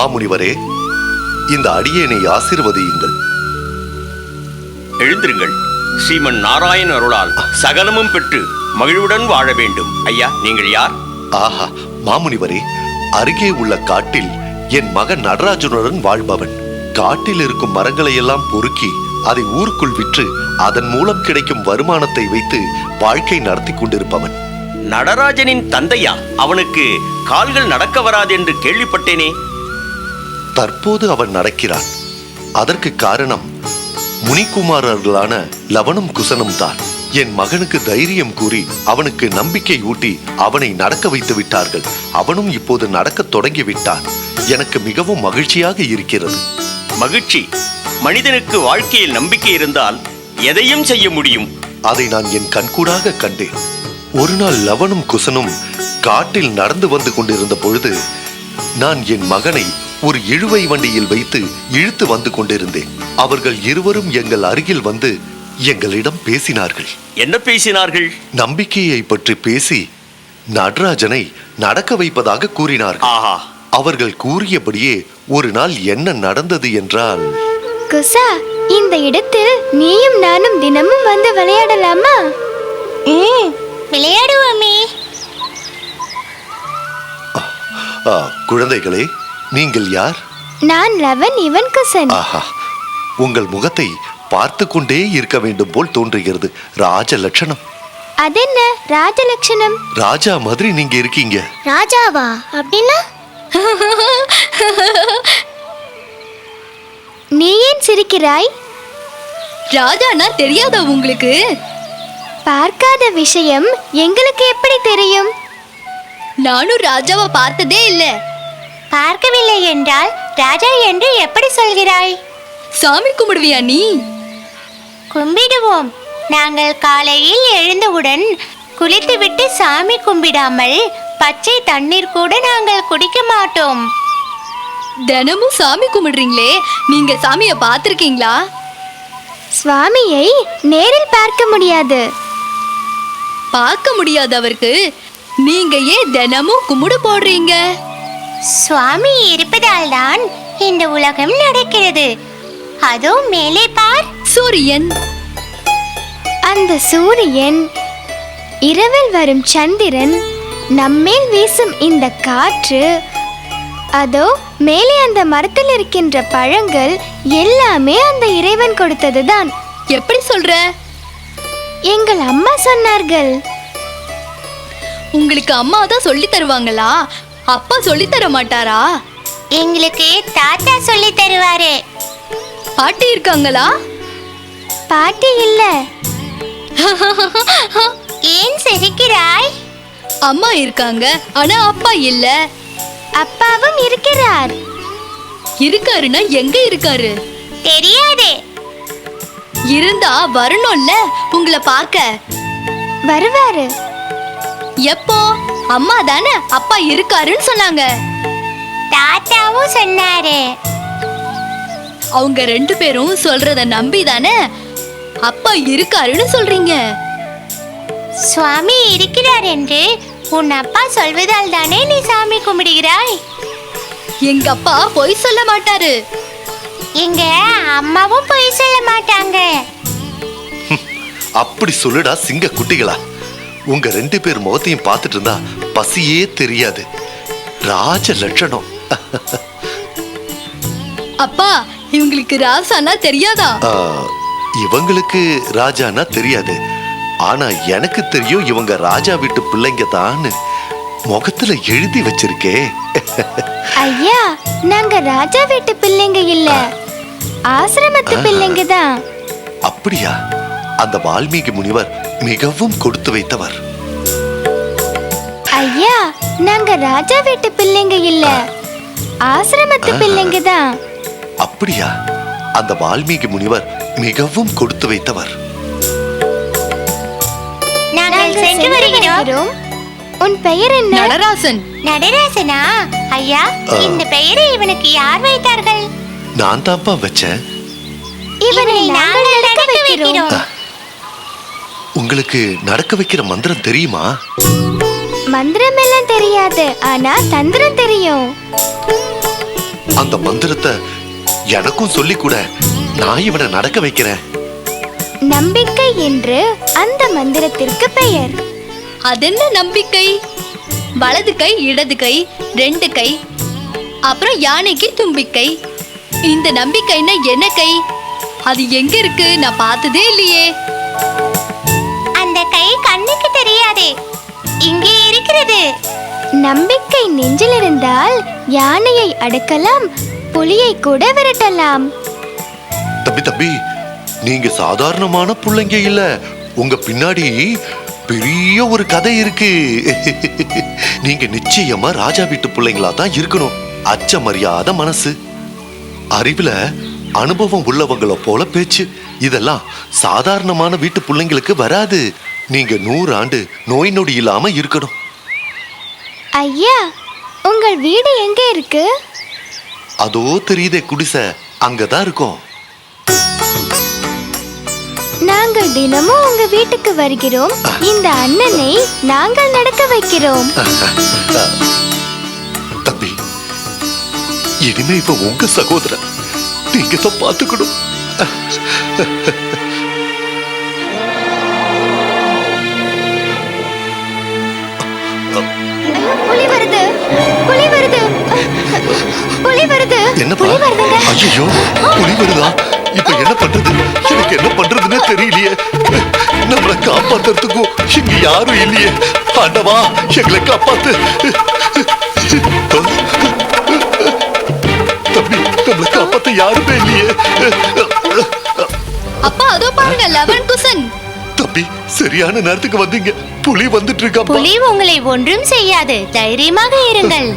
மாமுனிவரே இந்த அடியேனை ஆசீர்வதியுங்கள். எழுந்திருங்கள். ஸ்ரீமன் நாராயண அருளால் சகலமும் பெற்று மகிழ்வுடன் வாழ வேண்டும். ஐயா நீங்கள் யார்? ஆஹா மாமுனிவரே அருகே உள்ள காட்டில் என் மகன் நடராஜனுடன் வாழ்பவன். காட்டில் இருக்கும் மரங்களை எல்லாம் பொறுக்கி அதை ஊருக்குள் விற்று அதன் மூலம் கிடைக்கும் வருமானத்தை வைத்து வாழ்க்கை நடத்தி கொண்டிருப்பவன். நடராஜனின் தந்தையா? அவனுக்கு கால்கள் நடக்க வராது என்று கேள்விப்பட்டேனே. தற்போது அவன் நடக்கிறான் அதற்கு காரணம் முனிகுமாரர்களான லவனும் குசனும் தான். என் மகனுக்கு தைரியம் கூறி அவனுக்கு நம்பிக்கை ஊட்டி அவனை நடக்க வைத்து விட்டார்கள். அவனும் இப்போது நடக்கத் தொடங்கி விட்டான். எனக்கு மிகவும் மகிழ்ச்சியாக இருக்கிறது. மகிழ்ச்சி. மனிதனுக்கு வாழ்க்கையில் நம்பிக்கை இருந்தால் எதையும் செய்ய முடியும். அதை நான் என் கண்கூடாக கண்டேன். ஒரு நாள் லவனும் குசனும் காட்டில் நடந்து வந்து கொண்டிருந்த பொழுது நான் என் மகனை ஒரு இழுவை வண்டியில் வைத்து இழுத்து வந்து கொண்டிருந்தேன். அவர்கள் இருவரும் எங்கள் அருகில் வந்து எங்களிடம் பேசினார்கள். என்ன பேசினார்கள்? நம்பிக்கையை பற்றி பேசி நடராஜனை நடக்க வைப்பதாக கூறினார்கள். ஆஹா. அவர்கள் கூறியபடியே ஒரு நாள் என்ன நடந்தது என்றால் குசா இந்த இடத்தில் நீயும் நானும் தினமும் வந்து விளையாடலாமா? விளையாடுவோமே. ஆ, குழந்தைகளே நீங்கள் யார்? நான் லவன் இவன் குசன். ஆஹா. உங்கள் முகத்தை பார்த்து கொண்டே இருக்க வேண்டும் போல் தோன்றுகிறது. ராஜ லட்சணம். அதென்ன? ராஜலட்சணம் ராஜா மாதிரி நீங்க இருக்கீங்க. ராஜாவா? அப்படின்னா? நீ ஏன் சிரிக்கிறாய்? ராஜானா தெரியாதா உங்களுக்கு? பார்க்காத விஷயம் எங்களுக்கு எப்படி தெரியும்? நானும் ராஜாவை பார்த்ததே இல்ல. பார்க்கவில்லை என்றால் ராஜா என்று எப்படி சொல்கிறாய்? சாமி கும்பிடுவியா நீ? கும்பிடுவோம். நாங்கள் காலையில் எழுந்தவுடன் குளித்துவிட்டு சாமி கும்பிடாமல் பச்சை தண்ணீர் கூட நாங்கள் குடிக்க மாட்டோம். தினமும் சாமி கும்பிடுறீங்களே நீங்க சாமிய பார்த்திருக்கீங்களா? சுவாமியை நேரில் பார்க்க முடியாது. பார்க்க முடியாதவருக்கு நீங்க ஏன் தினமும் கும்பிடு போடுறீங்க? சுவாமி இருப்பதால் தான் இந்த உலகம் நடக்கிறது. அதோ மேலே பார். சூரியன். அந்த சூரியன் இரவில் வரும் சந்திரன் நம்மேல் வீசும் இந்த காற்று அதோ மேலே அந்த மரத்தில் இருக்கின்ற பழங்கள் எல்லாமே அந்த இறைவன் கொடுத்ததுதான். எப்படி சொல்ற? எங்கள் அம்மா சொன்னார்கள். உங்களுக்கு அம்மா தான் சொல்லி தருவாங்களா? அப்பா சொல்லி தர மாட்டாரா? எங்களுக்கு தாத்தா சொல்லி தருவாரு. பாட்டி இருக்காங்களா? பாட்டி இல்ல. ஏன் சிரிக்கிறாய்? அம்மா இருக்காங்க ஆனா அப்பா இல்ல. அப்பாவும் இருக்கிறார். இருக்காருன்னா எங்க இருக்காரு? தெரியாதே. இருந்தா வரணும்ல உங்களை பார்க்க. வருவாரு. எப்போ? அம்மா தானே? அப்பா இருக்காருன்னு சொன்னாங்க. தாத்தாவும் சொன்னாரு. அவங்க ரெண்டு பேரும் சொல்றத நம்பி தானே? அப்பா இருக்காருன்னு சொல்றீங்க. சுவாமி இருக்கிறார் என்று உன் அப்பா சொல்வதால் தானே நீ சாமி கும்பிடுகிறாய்? எங்க அப்பா பொய் சொல்ல மாட்டாரு. எங்க அம்மாவும் போய் சொல்ல மாட்டாங்க. அப்படி சொல்லுடா சிங்க குட்டிகளா. உங்க ரெண்டு பேர் முகத்தையும் பார்த்துட்டு இருந்தா பசியே தெரியாது. ராஜ லட்சணம். அப்பா இவங்களுக்கு ராசானா தெரியாதா? இவங்களுக்கு ராஜானா தெரியாது. ஆனா எனக்கு தெரியும் இவங்க ராஜா வீட்டு பிள்ளைங்க தான் முகத்துல எழுதி வச்சிருக்கே. ஐயா நாங்க ராஜா வீட்டு பிள்ளைங்க இல்ல. ஆசிரமத்து பிள்ளைங்க தான். அப்படியா? அந்த வால்மீகி முனிவர் மிகவும் கொடுத்து வைத்தவர். ஐயா நாங்க ராஜா வீட்டு பிள்ளைங்க இல்ல. ஆசிரமத்து பிள்ளைங்க தான் அப்படியா? அந்த வால்மீகி முனிவர் மிகவும் கொடுத்து வைத்தவர். நாங்கள் சென்று வருகிறோம். உன் பெயர் என்ன? நடராசன். நடராசனா? ஐயா இந்த பெயரை இவனுக்கு யார் வைத்தார்கள்? நான் தான்ப்பா வச்சேன். இவனை நாங்கள் நடக்க வைக்கிறோம். உங்களுக்கு நடக்க வைக்கிற மந்திரம் தெரியுமா? மந்திரம் எல்லாம் தெரியாது ஆனா தந்திரம் தெரியும். அந்த மந்திரத்தை எனக்கும் சொல்லி கூட நான் இவனை நடக்க வைக்கிறேன். நம்பிக்கை என்று அந்த மந்திரத்திற்கு பெயர். அதென்ன நம்பிக்கை? வலது கை இடது கை ரெண்டு கை அப்புறம் யானைக்கு தும்பிக்கை. இந்த நம்பிக்கைன்னா என்ன கை? அது எங்க இருக்கு? நான் பார்த்ததே இல்லையே. கண்ணுக்கு இங்கே இருக்கிறது. நம்பிக்கை நெஞ்சில் இருந்தால் யானையை அடக்கலாம் புலியை கூட விரட்டலாம். தம்பி தம்பி நீங்க சாதாரணமான புள்ளைங்க இல்ல. உங்க பின்னாடி பெரிய ஒரு கதை இருக்கு. நீங்க நிச்சயமா ராஜா வீட்டு பிள்ளைங்களா தான் இருக்கணும். அச்சமறியாத மனசு. அறிவுல அனுபவம் உள்ளவங்கள போல பேச்சு. இதெல்லாம் சாதாரணமான வீட்டு பிள்ளைங்களுக்கு வராது. நீங்க நூறு ஆண்டு நோய் நொடி இல்லாம இருக்கணும். ஐயா உங்கள் வீடு எங்கே இருக்கு? அதோ தெரியுதே குடிசை அங்கதான் இருக்கோம். நாங்கள் தினமும் உங்க வீட்டுக்கு வருகிறோம். இந்த அண்ணனை நாங்கள் நடக்க வைக்கிறோம். தம்பி இனிமே இவ உங்க சகோதரன் நீங்க தான் பாத்துக்கணும் வருதுங்க ஐயோ புலி வருதா? இப்ப என்ன பண்றது? எனக்கு என்ன பண்றதுன்னே தெரியலையே. நம்மளை காப்பாத்துறதுக்கும் இங்க யாரும் இல்லையே. ஆண்டவா எங்களை காப்பாத்து. தம்பி நம்மளை காப்பாத்த யாருமே இல்லையே. அப்பா அதோ பாருங்க லெவன் குசன். தம்பி சரியான நேரத்துக்கு வந்தீங்க. புலி வந்துட்டு இருக்காப்பா புலி உங்களை ஒன்றும் செய்யாது. தைரியமாக இருங்கள்.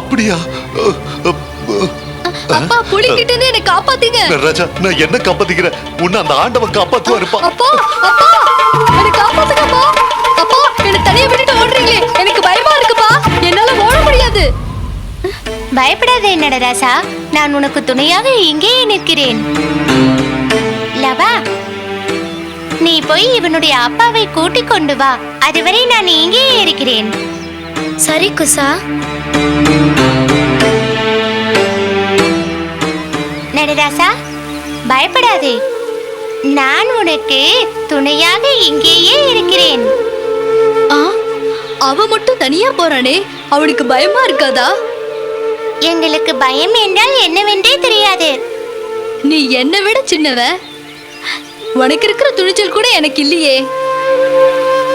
அப்படியா? அப்பா புலி கிட்ட இருந்து என்னை காப்பாத்தீங்க. ராஜா நான் என்ன காப்பாத்திக்கிறேன் உன்னை அந்த ஆண்டவன் காப்பாத்துவாருப்பா அப்பா அப்பா என்னை காப்பாத்துங்கப்பா. அப்பா என்னை தனியா விட்டுட்டு ஓடுறீங்களே. எனக்கு பயமா இருக்குப்பா. என்னால ஓட முடியாது. பயப்படாதே நடராசா நான் உனக்கு துணையாக இங்கேயே நிற்கிறேன். லவா நீ போய் இவனுடைய அப்பாவை கூட்டிக் கொண்டு வா. அதுவரை நான் இங்கேயே இருக்கிறேன். சரி குசா. நடராசா பயப்படாதே. நான் உனக்கு துணையாக இங்கேயே இருக்கிறேன். ஆ அவ மட்டும் தனியா போறானே? அவனுக்கு பயமா இருக்காதா? எங்களுக்கு பயம் என்றால் என்னவென்றே தெரியாது. நீ என்னை விட சின்னவ? உனக்கு இருக்கிற துணிச்சல் கூட எனக்கு இல்லையே.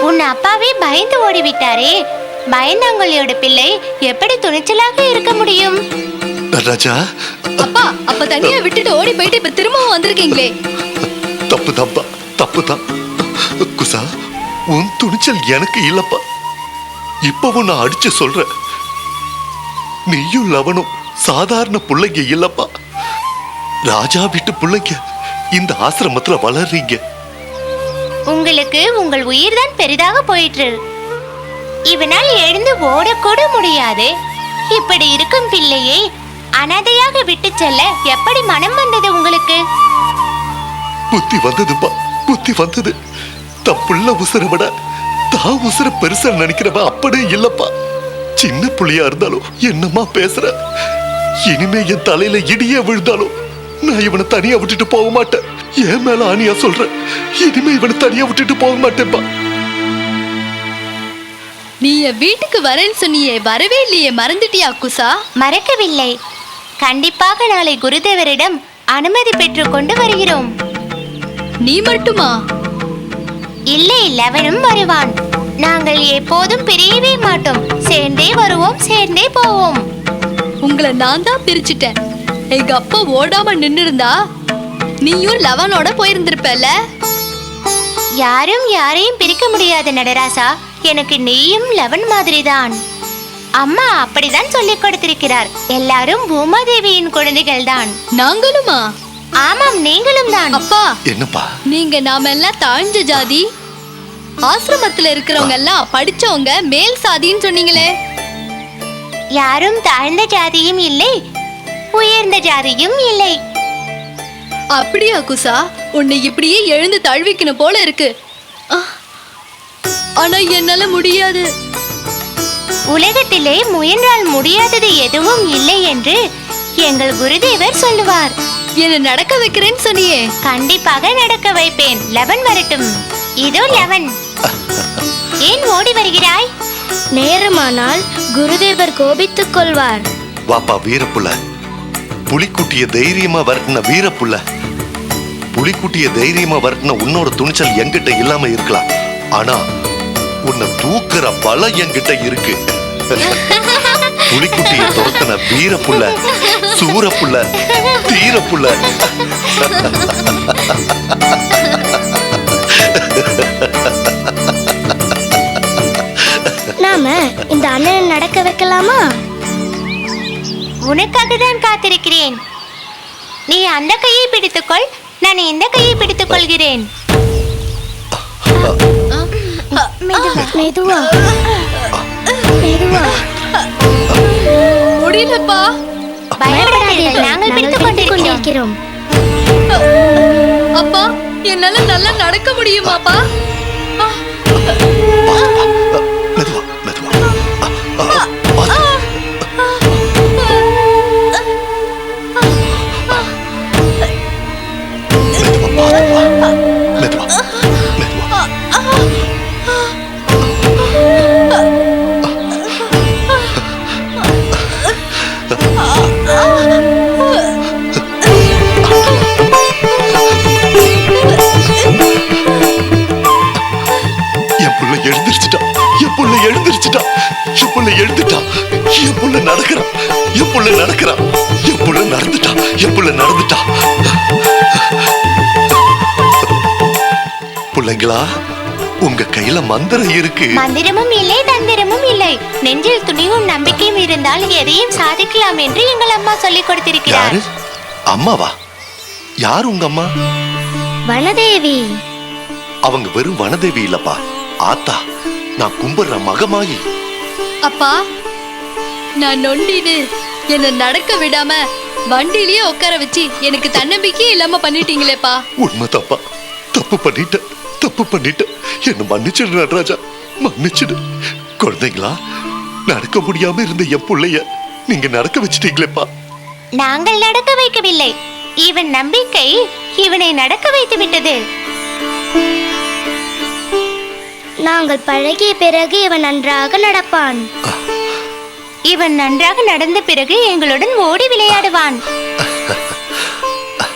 உன் அப்பாவே பயந்து ஓடிவிட்டாரே. பயந்தாங்கொழியோட பிள்ளை எப்படி துணிச்சலாக இருக்க முடியும்? ராஜா அப்பா அப்ப தனியா விட்டுட்டு ஓடி போயிட்டு இப்ப திரும்பவும் வந்திருக்கீங்களே. தப்பு தான்ப்பா தப்பு தான் குசா உன் துணிச்சல் எனக்கு இல்லப்பா. இப்பவும் நான் அடிச்சு சொல்றேன். நீயும் லவனும் சாதாரண பிள்ளைங்க இல்லப்பா. ராஜா வீட்டு பிள்ளைங்க இந்த ஆசிரமத்துல வளர்றீங்க. உங்களுக்கு உங்கள் உயிர்தான் பெரிதாக போயிற்று. இவனால் எழுந்து ஓடக்கூட முடியாது. இப்படி இருக்கும் பிள்ளையை அனாதையாக விட்டு செல்ல எப்படி மனம் வந்தது உங்களுக்கு? புத்தி வந்ததுப்பா புத்தி வந்தது. தன் புள்ள உசுர விட தான் உசுர பெருசா நினைக்கிறவன் அப்படியே இல்லப்பா. சின்ன புள்ளையா இருந்தாலும் என்னமா பேசுற? இனிமே என் தலையில இடியே விழுந்தாலும் நான் இவனை தனியா விட்டுட்டு போக மாட்டேன். என் மேல ஆணியா சொல்றேன் இனிமே இவனை தனியா விட்டுட்டு போக மாட்டேன்ப்பா நீ என் வீட்டுக்கு வரேன்னு சொன்னியே வரவே இல்லையே மறந்துட்டியா குசா? மறக்கவில்லை. கண்டிப்பாக நாளை குருதேவரிடம் அனுமதி பெற்று கொண்டு வருகிறோம். நீ மட்டுமா? இல்லை லவனும் வருவான். நாங்கள் எப்போதும் பிரியவே மாட்டோம். சேர்ந்தே வருவோம் சேர்ந்தே போவோம். உங்களை நான் தான் பிரிச்சுட்டேன். எங்க அப்பா ஓடாம நின்னு இருந்தா நீயும் லவனோட போயிருந்திருப்பல யாரும் யாரையும் பிரிக்க முடியாது நடராசா. எனக்கு நீயும் லவன் மாதிரிதான். அம்மா அப்படிதான் சொல்லிக் கொடுத்திருக்கிறார். எல்லாரும் பூமாதேவியின் குழந்தைகள் தான் நாங்களுமா? ஆமாம் நீங்களும் தான் அப்பா என்னப்பா? நீங்க நாம எல்லாம் தாழ்ந்த ஜாதி. ஆசிரமத்துல இருக்கிறவங்க எல்லாம் படிச்சவங்க மேல் சாதின்னு சொன்னீங்களே. யாரும் தாழ்ந்த ஜாதியும் இல்லை உயர்ந்த ஜாதியும் இல்லை. அப்படியா குசா? உன்னை இப்படியே எழுந்து தழுவிக்கணும் போல இருக்கு. ஆனா என்னால முடியாது. உலகத்திலே முயன்றால் முடியாதது எதுவும் இல்லை என்று எங்கள் குருதேவர் சொல்லுவார். என்ன நடக்க வைக்கிறேன்னு சொன்னியே. கண்டிப்பாக நடக்க வைப்பேன். லெவன் வரட்டும். இதோ லெவன். ஏன் ஓடி வருகிறாய்? நேரமானால் குருதேவர் கோபித்துக் கொள்வார். வாப்பா வீரப்புள்ள புலிக்குட்டிய தைரியமா வரட்டின வீரப்புள்ள புலிக்குட்டிய தைரியமா வரட்டின உன்னோட துணிச்சல் என்கிட்ட இல்லாம இருக்கலாம். ஆனா உன்னை தூக்குற பலம் என்கிட்ட இருக்கு. புலிக்குட்டிய துரத்தின வீரப்புள்ள சூரப்புள்ள தீரப்புள்ள நாம இந்த அண்ணனை நடக்க வைக்கலாமா? உனக்காக தான் காத்திருக்கிறேன். நீ அந்த கையை பிடித்துக்கொள் நான் இந்த கையை பிடித்துக் கொள்கிறேன் மெதுவா. மெதுவா முடியலப்பா. பயப்படாதீர்கள் நாங்கள் பிடித்துக் கொண்டிருக்கிறோம் கொண்டிருக்கிறோம். அப்பா என்னால நல்லா நடக்க முடியுமாப்பா பிள்ளைங்களா உங்க கையில மந்திரம் இருக்கு. மந்திரமும் இல்லை தந்திரமும் இல்லை. நெஞ்சில் துணிவும் நம்பிக்கையும் இருந்தால் எதையும் சாதிக்கலாம் என்று எங்கள் அம்மா சொல்லிக் கொடுத்திருக்கிறார். யாரு? அம்மாவா? யார் உங்க அம்மா? வனதேவி. அவங்க வெறும் வனதேவி இல்லப்பா. ஆத்தா நான் கும்பிடுற மகமாயி. அப்பா நான் நொண்டின்னு என்ன நடக்க விடாம வண்டியிலேயே உட்கார வச்சு எனக்கு தன்னம்பிக்கையே இல்லாம பண்ணிட்டீங்களேப்பா. உண்மை தப்பா. தப்பு பண்ணிட்டேன். தப்பு பண்ணிட்டேன் என்ன மன்னிச்சிடு நடராஜா. மன்னிச்சிடு. குழந்தைங்களா நடக்க முடியாம இருந்த என் புள்ளைய நீங்க நடக்க வச்சிட்டீங்களேப்பா. நாங்கள் நடக்க வைக்கவில்லை. இவன் நம்பிக்கை இவனை நடக்க வைத்து விட்டது. நாங்கள் பழகிய பிறகு இவன் நன்றாக நடப்பான். இவன் நன்றாக நடந்த பிறகு எங்களுடன் ஓடி விளையாடுவான்.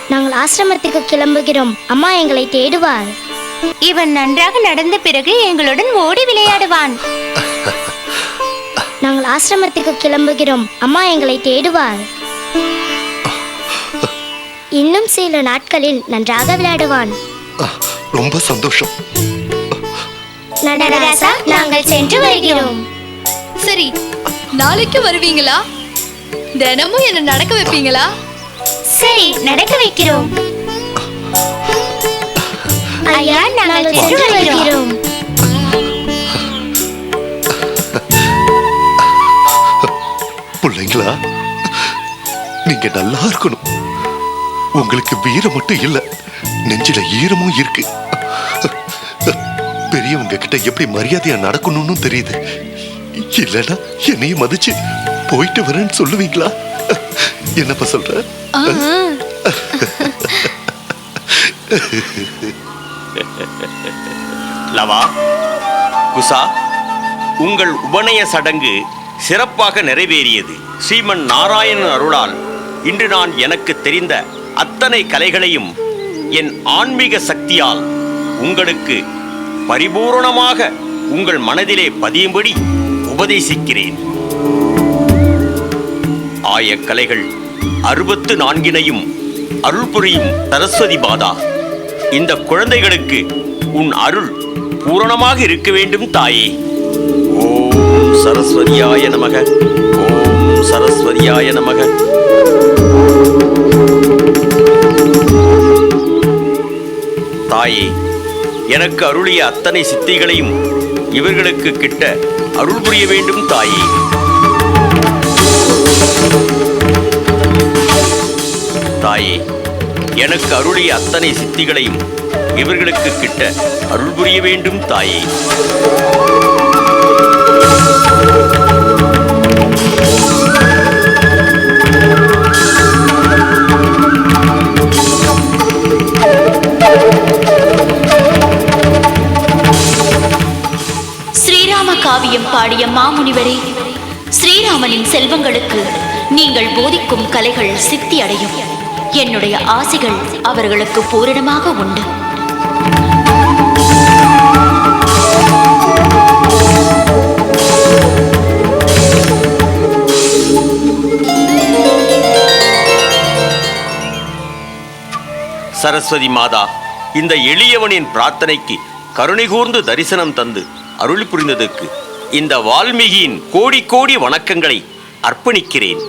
நாங்கள் ஆசிரமத்துக்கு கிளம்புகிறோம். அம்மா எங்களை தேடுவார். இவன் நன்றாக நடந்த பிறகு எங்களுடன் ஓடி விளையாடுவான். நாங்கள் ஆசிரமத்துக்கு கிளம்புகிறோம். அம்மா எங்களை தேடுவார். இன்னும் சில நாட்களில் நன்றாக விளையாடுவான். ரொம்ப சந்தோஷம். நடராசா நாங்கள் சென்று வருகிறோம். சரி நாளைக்கு வருவீங்களா? தினமும் என்ன நடக்க வைப்பீங்களா? சரி நடக்க வைக்கிறோம். ஐயா நாங்கள் சென்று வருகிறோம் பிள்ளைங்களா நீங்க நல்லா இருக்கணும். உங்களுக்கு வீரம் மட்டும் இல்ல நெஞ்சில ஈரமும் இருக்கு. பெரியவங்க கிட்ட எப்படி மரியாதையா நடக்கணும்னு தெரியுது. இல்லடா என்னையும் மதிச்சு போயிட்டு வரேன்னு சொல்லுவீங்களா? என்னப்பா சொல்ற? லவா குசா உங்கள் உபநய சடங்கு சிறப்பாக நிறைவேறியது. ஸ்ரீமன் நாராயணன் அருளால் இன்று நான் எனக்கு தெரிந்த அத்தனை கலைகளையும் என் ஆன்மீக சக்தியால் உங்களுக்கு பரிபூரணமாக உங்கள் மனதிலே பதியும்படி உபதேசிக்கிறேன். ஆய கலைகள் அறுபத்து நான்கினையும் அருள் புரியும் சரஸ்வதி பாதா இந்த குழந்தைகளுக்கு உன் அருள் பூரணமாக இருக்க வேண்டும் தாயே. ஓம் சரஸ்வதியாய நமக. ஓம் சரஸ்வதியாய நமக. தாயே எனக்கு அருளிய அத்தனை சித்திகளையும் இவர்களுக்கு கிட்ட அருள் புரிய வேண்டும் தாயே. தாயே எனக்கு அருளிய அத்தனை சித்திகளையும் இவர்களுக்கு கிட்ட அருள் புரிய வேண்டும் தாயே. ஸ்ரீராம காவியம் பாடிய மாமுனிவரே ஸ்ரீராமனின் செல்வங்களுக்கு நீங்கள் போதிக்கும் கலைகள் சித்தி அடையும் என்னுடைய ஆசைகள் அவர்களுக்கு பூரணமாக உண்டு. சரஸ்வதி மாதா இந்த எளியவனின் பிரார்த்தனைக்கு கருணை கூர்ந்து தரிசனம் தந்து அருள் புரிந்ததற்கு இந்த வால்மீகியின் கோடி கோடி வணக்கங்களை அர்ப்பணிக்கிறேன்.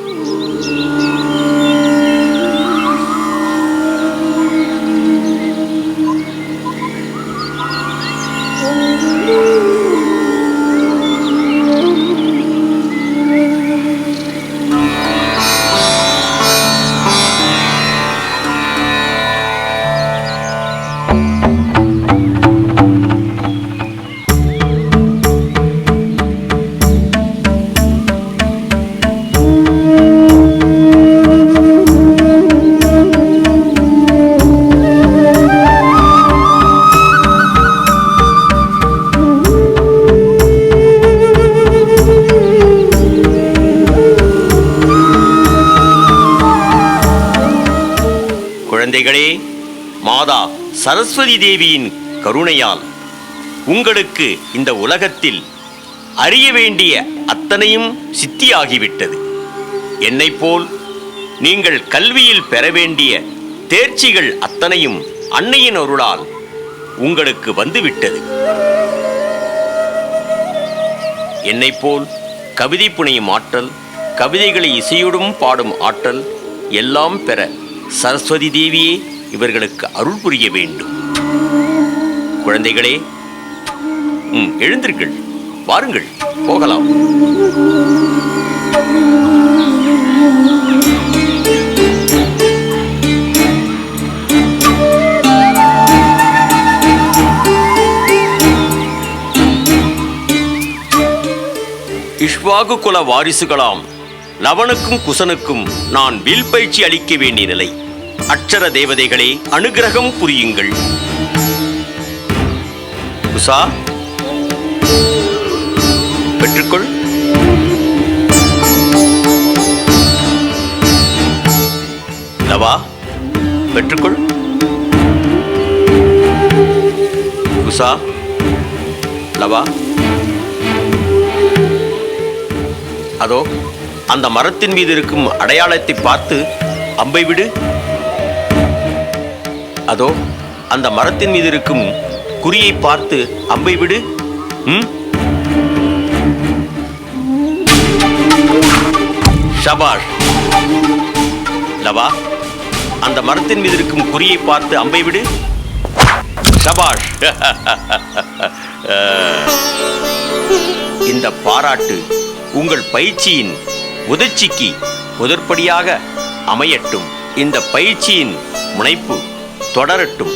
குழந்தைகளே மாதா சரஸ்வதி தேவியின் கருணையால் உங்களுக்கு இந்த உலகத்தில் அறிய வேண்டிய அத்தனையும் சித்தியாகிவிட்டது. என்னைப் போல் நீங்கள் கல்வியில் பெற வேண்டிய தேர்ச்சிகள் அத்தனையும் அன்னையின் அருளால் உங்களுக்கு வந்துவிட்டது. என்னைப் போல் கவிதை புனையும் ஆற்றல் கவிதைகளை இசையுடன் பாடும் ஆற்றல் எல்லாம் பெற சரஸ்வதி தேவியே இவர்களுக்கு அருள் புரிய வேண்டும். குழந்தைகளே ம், எழுந்திருங்கள். வாருங்கள் போகலாம். இஷ்வாகு குல வாரிசுகளாம் லவனுக்கும் குசனுக்கும் நான் வில் பயிற்சி அளிக்க வேண்டிய நிலை. அக்ஷர தேவதைகளே அனுகிரகம் புரியுங்கள். குசா பெற்றுக்கொள். லவா பெற்றுக்கொள். குசா லவா. அதோ. அந்த மரத்தின் மீது இருக்கும் அடையாளத்தை பார்த்து அம்பை விடு. அதோ அந்த மரத்தின் மீது இருக்கும் குறியை பார்த்து அம்பை விடு. ம்? ஷபாஷ். லவா அந்த மரத்தின் மீது இருக்கும் குறியை பார்த்து அம்பை விடு. ஷபாஷ். இந்த பாராட்டு உங்கள் பயிற்சியின் முதிர்ச்சிக்கு முதற்படியாக அமையட்டும். இந்த பயிற்சியின் முனைப்பு தொடரட்டும்.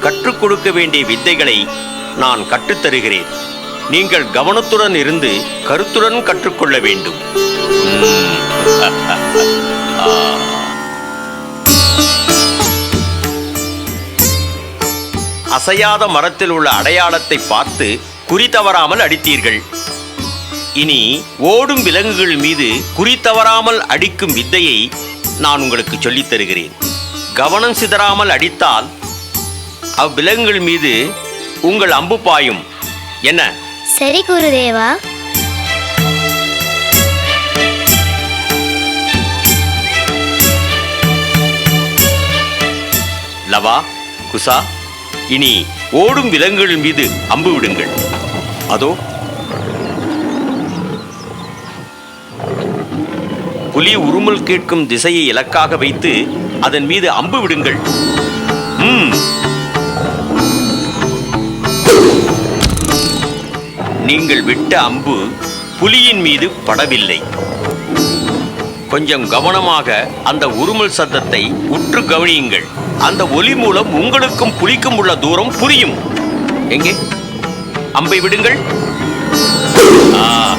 கற்றுக் கொடுக்க வேண்டிய வித்தைகளை நான் கற்றுத்தருகிறேன் நீங்கள் கவனத்துடன் இருந்து கருத்துடன் கற்றுக்கொள்ள வேண்டும். அசையாத மரத்தில் உள்ள அடையாளத்தை பார்த்து குறி தவறாமல் அடித்தீர்கள். இனி ஓடும் விலங்குகள் மீது குறி தவறாமல் அடிக்கும் வித்தையை நான் உங்களுக்கு சொல்லித் தருகிறேன். கவனம் சிதறாமல் அடித்தால் அவ்விலங்குகள் மீது உங்கள் அம்பு பாயும். என்ன? சரி குருதேவா. லவா குசா இனி ஓடும் விலங்குகள் மீது அம்பு விடுங்கள். அதோ புலி உருமல் கேட்கும் திசையை இலக்காக வைத்து அதன் மீது அம்பு விடுங்கள். நீங்கள் விட்ட அம்பு புலியின் மீது படவில்லை. கொஞ்சம் கவனமாக அந்த உருமல் சத்தத்தை உற்று கவனியுங்கள். அந்த ஒலி மூலம் உங்களுக்கும் புலிக்கும் உள்ள தூரம் புரியும். எங்கே? அம்பை விடுங்கள். ஆ,